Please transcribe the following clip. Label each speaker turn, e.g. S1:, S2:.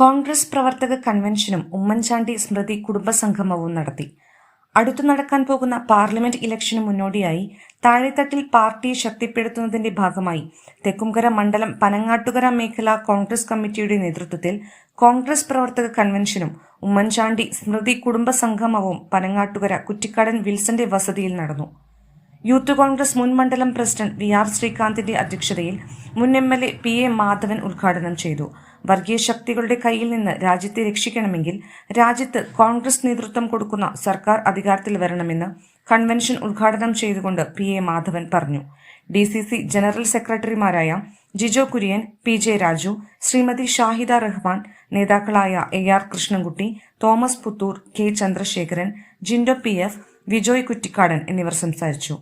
S1: കോൺഗ്രസ് പ്രവർത്തക കൺവെൻഷനും ഉമ്മൻചാണ്ടി സ്മൃതി കുടുംബസംഗമവും നടത്തി. അടുത്തു നടക്കാൻ പോകുന്ന പാർലമെന്റ് ഇലക്ഷന് മുന്നോടിയായി താഴെത്തട്ടിൽ പാർട്ടിയെ ശക്തിപ്പെടുത്തുന്നതിന്റെ ഭാഗമായി തെക്കുംകര മണ്ഡലം പനങ്ങാട്ടുകര മേഖല കോൺഗ്രസ് കമ്മിറ്റിയുടെ നേതൃത്വത്തിൽ കോൺഗ്രസ് പ്രവർത്തക കൺവെൻഷനും ഉമ്മൻചാണ്ടി സ്മൃതി കുടുംബ സംഗമവും പനങ്ങാട്ടുകര കുറ്റിക്കാടൻ വിൽസന്റെ വസതിയിൽ നടന്നു. യൂത്ത് കോൺഗ്രസ് മുൻ മണ്ഡലം പ്രസിഡന്റ് വി ആർ ശ്രീകാന്തിന്റെ അധ്യക്ഷതയിൽ മുൻ M L A P A Madhavan ഉദ്ഘാടനം ചെയ്തു. വർഗീയ ശക്തികളുടെ കയ്യിൽ നിന്ന് രാജ്യത്തെ രക്ഷിക്കണമെങ്കിൽ രാജ്യത്ത് കോൺഗ്രസ് നേതൃത്വം കൊടുക്കുന്ന സർക്കാർ അധികാരത്തിൽ വരണമെന്ന് കൺവെൻഷൻ ഉദ്ഘാടനം ചെയ്തുകൊണ്ട് പി എ മാധവൻ പറഞ്ഞു. ഡി സി സി ജനറൽ സെക്രട്ടറിമാരായ ജിജോ കുര്യൻ പി ജെ രാജു ശ്രീമതി ഷാഹിദ റഹ്മാൻ നേതാക്കളായ A R Krishnankutty Thomas Puthur K Chandrasekharan Jindo P F Vijoy Kuttikkadan എന്നിവർ സംസാരിച്ചു.